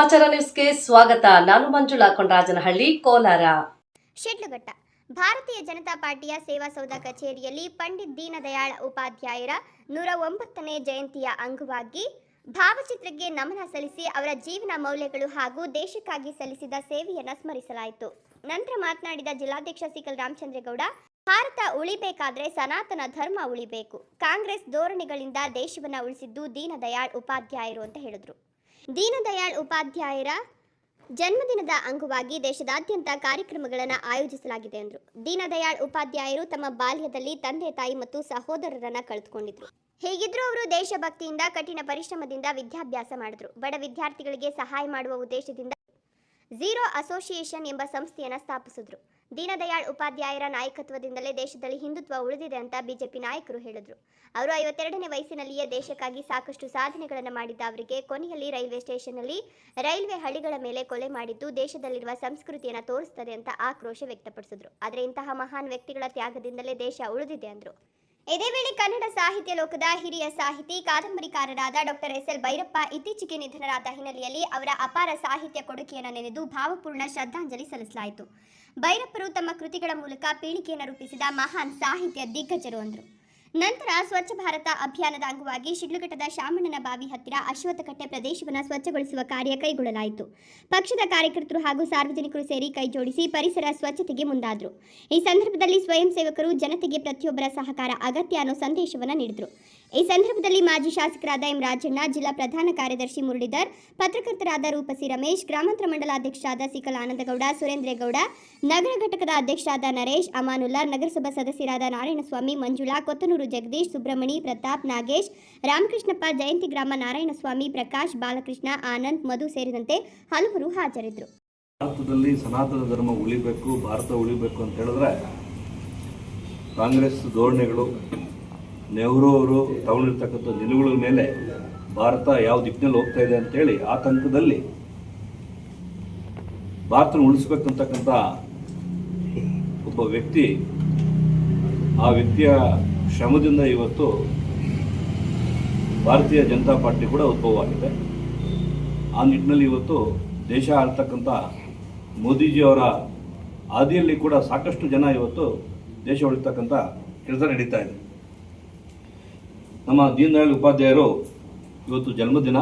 ಸಮಾಚಾರ ನ್ಯೂಸ್ಗೆ ಸ್ವಾಗತ. ನಾನು ಮಂಜುಳಾ ಕೊಂಡರಾಜನಹಳ್ಳಿ ಕೋಲಾರ. ಶಿಡ್ಲಘಟ್ಟ ಭಾರತೀಯ ಜನತಾ ಪಾರ್ಟಿಯ ಸೇವಾ ಸೌಧ ಕಚೇರಿಯಲ್ಲಿ ಪಂಡಿತ್ ದೀನದಯಾಳ್ ಉಪಾಧ್ಯಾಯರ ನೂರ ಒಂಬತ್ತನೇ ಜಯಂತಿಯ ಅಂಗವಾಗಿ ಭಾವಚಿತ್ರಕ್ಕೆ ನಮನ ಸಲ್ಲಿಸಿ ಅವರ ಜೀವನ ಮೌಲ್ಯಗಳು ಹಾಗೂ ದೇಶಕ್ಕಾಗಿ ಸಲ್ಲಿಸಿದ ಸೇವೆಯನ್ನು ಸ್ಮರಿಸಲಾಯಿತು. ನಂತರ ಮಾತನಾಡಿದ ಜಿಲ್ಲಾಧ್ಯಕ್ಷ ಸಿಕಲ್ ರಾಮಚಂದ್ರೇಗೌಡ, ಭಾರತ ಉಳಿಬೇಕಾದ್ರೆ ಸನಾತನ ಧರ್ಮ ಉಳಿಬೇಕು. ಕಾಂಗ್ರೆಸ್ ಧೋರಣೆಗಳಿಂದ ದೇಶವನ್ನ ಉಳಿಸಿದ್ದು ದೀನದಯಾಳ್ ಉಪಾಧ್ಯಾಯರು ಅಂತ ಹೇಳಿದ್ರು. ದೀನದಯಾಳ್ ಉಪಾಧ್ಯಾಯರ ಜನ್ಮದಿನದ ಅಂಗವಾಗಿ ದೇಶದಾದ್ಯಂತ ಕಾರ್ಯಕ್ರಮಗಳನ್ನು ಆಯೋಜಿಸಲಾಗಿದೆ ಎಂದರು ದೀನದಯಾಳ್ ಉಪಾಧ್ಯಾಯರು ತಮ್ಮ ಬಾಲ್ಯದಲ್ಲಿ ತಂದೆ, ತಾಯಿ ಮತ್ತು ಸಹೋದರರನ್ನ ಕಳೆದುಕೊಂಡಿದ್ರು. ಹೇಗಿದ್ರೂ ಅವರು ದೇಶಭಕ್ತಿಯಿಂದ, ಕಠಿಣ ಪರಿಶ್ರಮದಿಂದ ವಿದ್ಯಾಭ್ಯಾಸ ಮಾಡಿದ್ರು. ಬಡ ವಿದ್ಯಾರ್ಥಿಗಳಿಗೆ ಸಹಾಯ ಮಾಡುವ ಉದ್ದೇಶದಿಂದ ಝೀರೋ ಅಸೋಸಿಯೇಷನ್ ಎಂಬ ಸಂಸ್ಥೆಯನ್ನು ಸ್ಥಾಪಿಸಿದ್ರು. ದೀನದಯಾಳ್ ಉಪಾಧ್ಯಾಯರ ನಾಯಕತ್ವದಿಂದಲೇ ದೇಶದಲ್ಲಿ ಹಿಂದುತ್ವ ಉಳಿದಿದೆ ಅಂತ ಬಿಜೆಪಿ ನಾಯಕರು ಹೇಳಿದ್ರು. ಅವರು ಐವತ್ತೆರಡನೇ ವಯಸ್ಸಿನಲ್ಲಿಯೇ ದೇಶಕ್ಕಾಗಿ ಸಾಕಷ್ಟು ಸಾಧನೆಗಳನ್ನು ಮಾಡಿದ್ದ ಅವರಿಗೆ ಕೊನೆಯಲ್ಲಿ ರೈಲ್ವೆ ಸ್ಟೇಷನ್ನಲ್ಲಿ ರೈಲ್ವೆ ಹಳಿಗಳ ಮೇಲೆ ಕೊಲೆ ಮಾಡಿದ್ದು ದೇಶದಲ್ಲಿರುವ ಸಂಸ್ಕೃತಿಯನ್ನು ತೋರಿಸ್ತದೆ ಅಂತ ಆಕ್ರೋಶ ವ್ಯಕ್ತಪಡಿಸಿದ್ರು. ಆದರೆ ಇಂತಹ ಮಹಾನ್ ವ್ಯಕ್ತಿಗಳ ತ್ಯಾಗದಿಂದಲೇ ದೇಶ ಉಳಿದಿದೆ ಅಂದ್ರು. ಇದೇ ವೇಳೆ ಕನ್ನಡ ಸಾಹಿತ್ಯ ಲೋಕದ ಹಿರಿಯ ಸಾಹಿತಿ, ಕಾದಂಬರಿಕಾರರಾದ ಡಾಕ್ಟರ್ ಎಸ್ ಎಲ್ ಭೈರಪ್ಪ ಇತ್ತೀಚೆಗೆ ನಿಧನರಾದ ಹಿನ್ನೆಲೆಯಲ್ಲಿ ಅವರ ಅಪಾರ ಸಾಹಿತ್ಯ ಕೊಡುಗೆಯನ್ನು ನೆನೆದು ಭಾವಪೂರ್ಣ ಶ್ರದ್ಧಾಂಜಲಿ ಸಲ್ಲಿಸಲಾಯಿತು. ಭೈರಪ್ಪರು ತಮ್ಮ ಕೃತಿಗಳ ಮೂಲಕ ಪೀಳಿಗೆಯನ್ನು ರೂಪಿಸಿದ ಮಹಾನ್ ಸಾಹಿತ್ಯ ದಿಗ್ಗಜರು ಅಂದರು. ನಂತರ ಸ್ವಚ್ಛ ಭಾರತ ಅಭಿಯಾನದ ಅಂಗವಾಗಿ ಶಿಡ್ಲಘಟ್ಟದ ಶಾಮಣ್ಣನ ಬಾವಿ ಹತ್ತಿರ ಅಶ್ವತ್ಥಕಟ್ಟೆ ಪ್ರದೇಶವನ್ನು ಸ್ವಚ್ಛಗೊಳಿಸುವ ಕಾರ್ಯ ಕೈಗೊಳ್ಳಲಾಯಿತು. ಪಕ್ಷದ ಕಾರ್ಯಕರ್ತರು ಹಾಗೂ ಸಾರ್ವಜನಿಕರು ಸೇರಿ ಕೈಜೋಡಿಸಿ ಪರಿಸರ ಸ್ವಚ್ಛತೆಗೆ ಮುಂದಾದರು. ಈ ಸಂದರ್ಭದಲ್ಲಿ ಸ್ವಯಂ ಸೇವಕರು ಜನತೆಗೆ ಪ್ರತಿಯೊಬ್ಬರ ಸಹಕಾರ ಅಗತ್ಯ ಅನ್ನೋ ಸಂದೇಶವನ್ನು ನೀಡಿದರು. ಈ ಸಂದರ್ಭದಲ್ಲಿ ಮಾಜಿ ಶಾಸಕರಾದ ಎಂ ರಾಜಣ್ಣ ಜಿಲ್ಲಾ ಪ್ರಧಾನ ಕಾರ್ಯದರ್ಶಿ ಮುರಳೀಧರ್, ಪತ್ರಕರ್ತರಾದ ರೂಪಸಿ ರಮೇಶ್, ಗ್ರಾಮಾಂತರ ಮಂಡಲಾಧ್ಯಕ್ಷರಾದ ಸಿಕಲ್ ಆನಂದಗೌಡ, ಸುರೇಂದ್ರೇಗೌಡ, ನಗರ ಘಟಕದ ಅಧ್ಯಕ್ಷರಾದ ನರೇಶ್, ಅಮಾನುಲ್ಲಾ, ನಗರಸಭಾ ಸದಸ್ಯರಾದ ನಾರಾಯಣಸ್ವಾಮಿ, ಮಂಜುಳಾ, ಕೊತ್ತನೂರು ಜಗದೀಶ್, ಸುಬ್ರಹ್ಮಣಿ, ಪ್ರತಾಪ್, ನಾಗೇಶ್, ರಾಮಕೃಷ್ಣಪ್ಪ, ಜಯಂತಿ ಗ್ರಾಮ ನಾರಾಯಣಸ್ವಾಮಿ, ಪ್ರಕಾಶ್, ಬಾಲಕೃಷ್ಣ, ಆನಂದ್, ಮಧು ಸೇರಿದಂತೆ ಹಲವರು ಹಾಜರಿದ್ದರು. ಭಾರತದಲ್ಲಿ ಸನಾತನ ಧರ್ಮ ಉಳಿಬೇಕು, ಭಾರತ ಉಳಿಬೇಕು ಅಂತ ಹೇಳಿದ್ರೆ ಕಾಂಗ್ರೆಸ್ ಧೋರಣೆಗಳು ನೆಹರು ಅವರು ತಗೊಂಡಿರ್ತಕ್ಕಂಥ ನಿಲುವುಗಳ ಮೇಲೆ ಭಾರತ ಯಾವ ದಿಕ್ಕಿನಲ್ಲಿ ಹೋಗ್ತಾ ಇದೆ ಅಂತೇಳಿ ಆತಂಕದಲ್ಲಿ ಭಾರತ ಉಳಿಸ್ಬೇಕಂತಕ್ಕಂಥ ಒಬ್ಬ ವ್ಯಕ್ತಿ, ಆ ವ್ಯಕ್ತಿಯ ಶ್ರಮದಿಂದ ಇವತ್ತು ಭಾರತೀಯ ಜನತಾ ಪಾರ್ಟಿ ಕೂಡ ಉದ್ಭವವಾಗಿದೆ. ಆ ನಿಟ್ಟಿನಲ್ಲಿ ಇವತ್ತು ದೇಶ ಆಳ್ತಕ್ಕಂಥ ಮೋದಿಜಿಯವರ ಹಾದಿಯಲ್ಲಿ ಕೂಡ ಸಾಕಷ್ಟು ಜನ ಇವತ್ತು ದೇಶ ಉಳಿತಕ್ಕಂಥ ಕೆಲಸ ನಡೀತಾ ಇದೆ. ನಮ್ಮ ದೀನದಯಾಳ್ ಉಪಾಧ್ಯಾಯರು ಇವತ್ತು ಜನ್ಮದಿನ.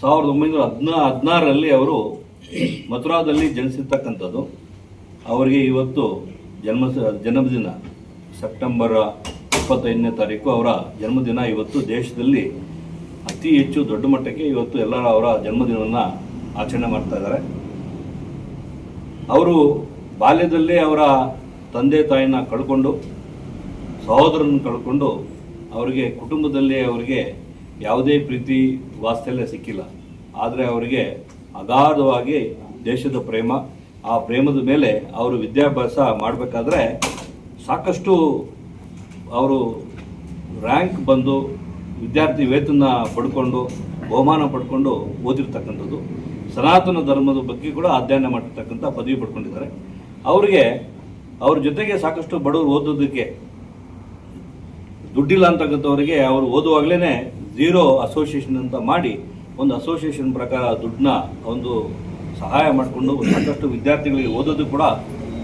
ಸಾವಿರದ ಒಂಬೈನೂರ ಹದಿನಾ ಹದಿನಾರರಲ್ಲಿ ಅವರು ಮಥುರಾದಲ್ಲಿ ಜನಿಸಿರ್ತಕ್ಕಂಥದ್ದು. ಅವರಿಗೆ ಇವತ್ತು ಜನ್ಮ, ಜನ್ಮದಿನ. ಸೆಪ್ಟೆಂಬರ್ ಇಪ್ಪತ್ತೈದನೇ ತಾರೀಕು ಅವರ ಜನ್ಮದಿನ ಇವತ್ತು ದೇಶದಲ್ಲಿ ಅತಿ ಹೆಚ್ಚು ದೊಡ್ಡ ಮಟ್ಟಕ್ಕೆ ಇವತ್ತು ಎಲ್ಲರೂ ಅವರ ಜನ್ಮದಿನವನ್ನು ಆಚರಣೆ ಮಾಡ್ತಾ ಇದ್ದಾರೆ. ಅವರು ಬಾಲ್ಯದಲ್ಲೇ ಅವರ ತಂದೆ ತಾಯಿನ ಕಳ್ಕೊಂಡು ಸಹೋದರನ ಕಳ್ಕೊಂಡು ಅವರಿಗೆ ಕುಟುಂಬದಲ್ಲಿ ಅವರಿಗೆ ಯಾವುದೇ ಪ್ರೀತಿ ವಾಸ್ತಲ್ಯ ಸಿಕ್ಕಿಲ್ಲ. ಆದರೆ ಅವರಿಗೆ ಅಗಾಧವಾಗಿ ದೇಶದ ಪ್ರೇಮ, ಆ ಪ್ರೇಮದ ಮೇಲೆ ಅವರು ವಿದ್ಯಾಭ್ಯಾಸ ಮಾಡಬೇಕಾದ್ರೆ ಸಾಕಷ್ಟು ಅವರು ರ್ಯಾಂಕ್ ಬಂದು ವಿದ್ಯಾರ್ಥಿ ವೇತನ ಪಡ್ಕೊಂಡು, ಬಹುಮಾನ ಪಡ್ಕೊಂಡು ಓದಿರ್ತಕ್ಕಂಥದ್ದು. ಸನಾತನ ಧರ್ಮದ ಬಗ್ಗೆ ಕೂಡ ಅಧ್ಯಯನ ಮಾಡಿರ್ತಕ್ಕಂಥ ಪದವಿ ಪಡ್ಕೊಂಡಿದ್ದಾರೆ. ಅವರಿಗೆ ಅವ್ರ ಜೊತೆಗೆ ಸಾಕಷ್ಟು ಬಡವರು ಓದೋದಕ್ಕೆ ದುಡ್ಡಿಲ್ಲ ಅಂತಕ್ಕಂಥವರಿಗೆ ಅವರು ಓದುವಾಗಲೇ ಝೀರೋ ಅಸೋಸಿಯೇಷನ್ ಅಂತ ಮಾಡಿ ಒಂದು ಅಸೋಸಿಯೇಷನ್ ಪ್ರಕಾರ ದುಡ್ಡನ್ನ ಒಂದು ಸಹಾಯ ಮಾಡಿಕೊಂಡು ಸಾಕಷ್ಟು ವಿದ್ಯಾರ್ಥಿಗಳಿಗೆ ಓದೋದು ಕೂಡ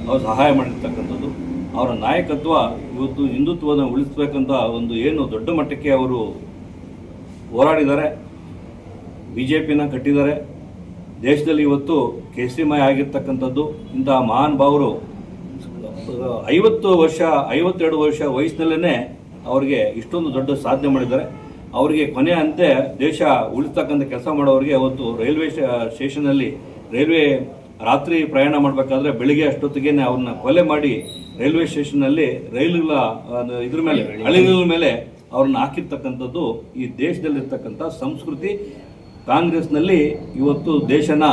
ಅವರು ಸಹಾಯ ಮಾಡಿರ್ತಕ್ಕಂಥದ್ದು. ಅವರ ನಾಯಕತ್ವ ಇವತ್ತು ಹಿಂದುತ್ವವನ್ನು ಉಳಿಸ್ಬೇಕಂತ ಒಂದು ಏನು ದೊಡ್ಡ ಮಟ್ಟಕ್ಕೆ ಅವರು ಹೋರಾಡಿದ್ದಾರೆ. ಬಿ ಜೆ ಪಿನ ಕಟ್ಟಿದ್ದಾರೆ. ದೇಶದಲ್ಲಿ ಇವತ್ತು ಕೇಸರಿಮಯ ಆಗಿರ್ತಕ್ಕಂಥದ್ದು. ಇಂತಹ ಮಹಾನ್ ಭಾವರು ಐವತ್ತು ವರ್ಷ, ಐವತ್ತೆರಡು ವರ್ಷ ವಯಸ್ಸಿನಲ್ಲೇ ಅವರಿಗೆ ಇಷ್ಟೊಂದು ದೊಡ್ಡ ಸಾಧನೆ ಮಾಡಿದ್ದಾರೆ. ಅವರಿಗೆ ಕೊನೆ ಅಂತೆ ದೇಶ ಉಳಿಸ್ತಕ್ಕಂಥ ಕೆಲಸ ಮಾಡೋರಿಗೆ ಅವತ್ತು ರೈಲ್ವೆ ಸ್ಟೇಷನಲ್ಲಿ ರೈಲ್ವೆ ರಾತ್ರಿ ಪ್ರಯಾಣ ಮಾಡಬೇಕಾದ್ರೆ ಬೆಳಿಗ್ಗೆ ಅಷ್ಟೊತ್ತಿಗೆ ಅವ್ರನ್ನ ಕೊಲೆ ಮಾಡಿ ರೈಲ್ವೆ ಸ್ಟೇಷನ್ನಲ್ಲಿ ರೈಲುಗಳ ಇದ್ರ ಮೇಲೆ ಹಳಿಗಳ ಮೇಲೆ ಅವ್ರನ್ನ ಹಾಕಿರ್ತಕ್ಕಂಥದ್ದು ಈ ದೇಶದಲ್ಲಿರ್ತಕ್ಕಂಥ ಸಂಸ್ಕೃತಿ. ಕಾಂಗ್ರೆಸ್ನಲ್ಲಿ ಇವತ್ತು ದೇಶನ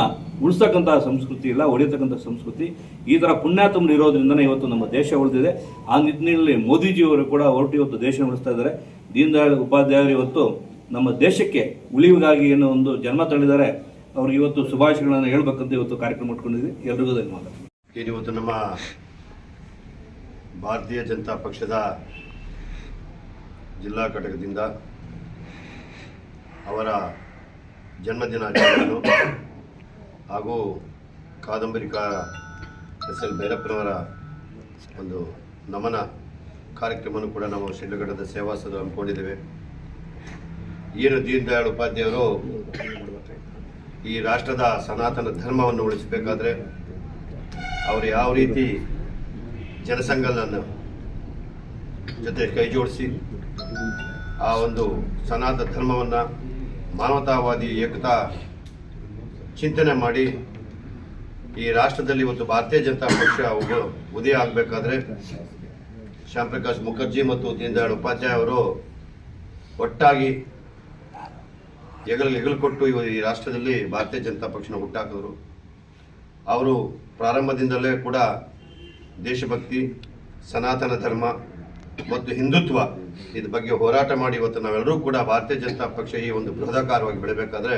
ಉಳಿಸ್ತಕ್ಕಂಥ ಸಂಸ್ಕೃತಿ ಇಲ್ಲ ಹೊಡೆಯತಕ್ಕಂಥ ಸಂಸ್ಕೃತಿ. ಈ ಥರ ಪುಣ್ಯಾತ್ಮನ ಇರೋದ್ರಿಂದನೇ ಇವತ್ತು ನಮ್ಮ ದೇಶ ಉಳಿದಿದೆ. ಆ ನಿಟ್ಟಿನಲ್ಲಿ ಮೋದಿಜಿಯವರು ಕೂಡ ಹೊರಟು ಇವತ್ತು ದೇಶ ಉಳಿಸ್ತಾ ಇದ್ದಾರೆ. ದೀನದಯಾಳ್ ಉಪಾಧ್ಯಾಯರು ಇವತ್ತು ನಮ್ಮ ದೇಶಕ್ಕೆ ಉಳಿವಿಗಾಗಿ ಏನೋ ಒಂದು ಜನ್ಮ ತಳೆದಿದ್ದಾರೆ ಅವ್ರಿಗೆ ಇವತ್ತು ಶುಭಾಶಯಗಳನ್ನು ಹೇಳ್ಬೇಕಂತ ಇವತ್ತು ಕಾರ್ಯಕ್ರಮ ಇಟ್ಕೊಂಡಿದ್ವಿ. ಎಲ್ರಿಗೂ ಧನ್ಯವಾದ. ಇವತ್ತು ನಮ್ಮ ಭಾರತೀಯ ಜನತಾ ಪಕ್ಷದ ಜಿಲ್ಲಾ ಘಟಕದಿಂದ ಅವರ ಜನ್ಮದಿನಾಚರಣೆಯನ್ನು ಹಾಗೂ ಕಾದಂಬರಿಕಾರ ಎಸ್ ಎಲ್ ಭೈರಪ್ಪನವರ ಒಂದು ನಮನ ಕಾರ್ಯಕ್ರಮವನ್ನು ಕೂಡ ನಾವು ಶಿಡ್ಲಘಟ್ಟದ ಸೇವಾಸದ ಅಂದ್ಕೊಂಡಿದ್ದೇವೆ ಏನು ದೀನ್ ದಯಾಳ್ ಈ ರಾಷ್ಟ್ರದ ಸನಾತನ ಧರ್ಮವನ್ನು ಉಳಿಸಬೇಕಾದ್ರೆ ಅವರು ಯಾವ ರೀತಿ ಜನಸಂಘಗಳನ್ನು ಜೊತೆ ಕೈ ಜೋಡಿಸಿ ಆ ಒಂದು ಸನಾತನ ಧರ್ಮವನ್ನು ಮಾನವತಾವಾದಿ ಏಕತಾ ಚಿಂತನೆ ಮಾಡಿ ಈ ರಾಷ್ಟ್ರದಲ್ಲಿ ಒಂದು ಭಾರತೀಯ ಜನತಾ ಪಕ್ಷ ಉದಯ ಆಗಬೇಕಾದ್ರೆ ಶ್ಯಾಮ್ ಪ್ರಕಾಶ್ ಮುಖರ್ಜಿ ಮತ್ತು ದೀನ್ ದಯಾಳ್ ಉಪಾಧ್ಯಾಯ ಅವರು ಒಟ್ಟಾಗಿ ಹೆಗಲು ಹೆಗಲು ಕೊಟ್ಟು ಇವ- ಈ ರಾಷ್ಟ್ರದಲ್ಲಿ ಭಾರತೀಯ ಜನತಾ ಪಕ್ಷನ ಹುಟ್ಟಾಕಿದ್ರು ಅವರು ಪ್ರಾರಂಭದಿಂದಲೇ ಕೂಡ ದೇಶಭಕ್ತಿ, ಸನಾತನ ಧರ್ಮ ಮತ್ತು ಹಿಂದುತ್ವ ಇದ್ರ ಬಗ್ಗೆ ಹೋರಾಟ ಮಾಡಿ ಇವತ್ತು ನಾವೆಲ್ಲರೂ ಕೂಡ ಭಾರತೀಯ ಜನತಾ ಪಕ್ಷ ಈ ಒಂದು ಬೃಹದಾಕಾರವಾಗಿ ಬೆಳಬೇಕಾದ್ರೆ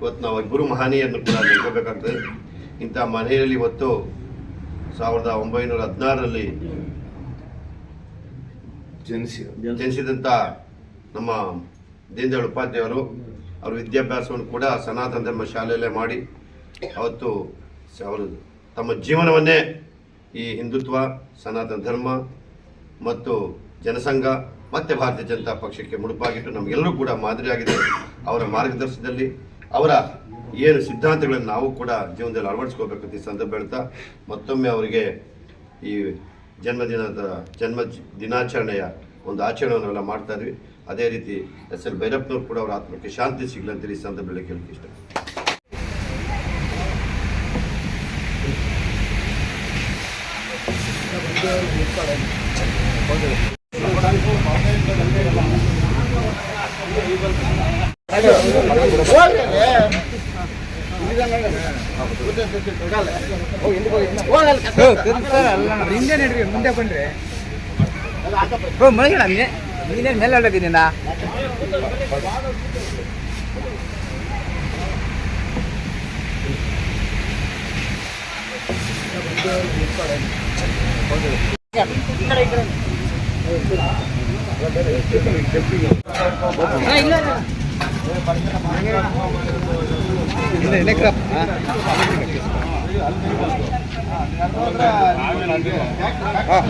ಇವತ್ತು ನಾವು ಗುರು ಮಹನೀಯರನ್ನು ಕೂಡ ನೆನಪಬೇಕಾಗ್ತದೆ ಇಂಥ ಮನೆಯಲ್ಲಿ ಇವತ್ತು ಸಾವಿರದ ಒಂಬೈನೂರ ಹದಿನಾರರಲ್ಲಿ ಜನಿಸಿದಂಥ ನಮ್ಮ ದೀನದಯಾಳ್ ಉಪಾಧ್ಯಾಯರು ಅವರ ವಿದ್ಯಾಭ್ಯಾಸವನ್ನು ಕೂಡ ಸನಾತನ ಧರ್ಮ ಶಾಲೆಯಲ್ಲೇ ಮಾಡಿ ಅವತ್ತು ಅವರು ತಮ್ಮ ಜೀವನವನ್ನೇ ಈ ಹಿಂದುತ್ವ ಸನಾತನ ಧರ್ಮ ಮತ್ತು ಜನಸಂಘ ಮತ್ತೆ ಭಾರತೀಯ ಜನತಾ ಪಕ್ಷಕ್ಕೆ ಮುಡುಪಾಗಿಟ್ಟು ನಮಗೆಲ್ಲರೂ ಕೂಡ ಮಾದರಿಯಾಗಿದೆ. ಅವರ ಮಾರ್ಗದರ್ಶನದಲ್ಲಿ ಅವರ ಏನು ಸಿದ್ಧಾಂತಗಳನ್ನು ನಾವು ಕೂಡ ಜೀವನದಲ್ಲಿ ಅಳವಡಿಸ್ಕೋಬೇಕಂತ ಈ ಸಂದರ್ಭ ಹೇಳ್ತಾ, ಮತ್ತೊಮ್ಮೆ ಅವರಿಗೆ ಈ ಜನ್ಮದಿನದ, ಜನ್ಮ ದಿನಾಚರಣೆಯ ಒಂದು ಆಚರಣೆಯನ್ನೆಲ್ಲ ಮಾಡ್ತಾ ಇದ್ವಿ. ಅದೇ ರೀತಿ ಎಸ್ ಎಲ್ ಭೈರಪ್ಪನವ್ರು ಕೂಡ ಅವರ ಆತ್ಮಕ್ಕೆ ಶಾಂತಿ ಸಿಗಲಿ ಅಂತೇಳಿ ಈ ಸಂದರ್ಭದಲ್ಲಿ ಕೇಳಕ್ಕೆ ಇಷ್ಟ. ನಡ್ರಿ ಮುಂದೆ ಬನ್ರಿ ಓ ಮಲಗಿಡ ನೀನೇನು ಮೇಲೆ ಅಲ್ಲದಿನ ಇಲ್ಲ ಇಲ್ಲ ಎಣ್ಣೆ ಕ್ರಾಪ್ ಹಾಂ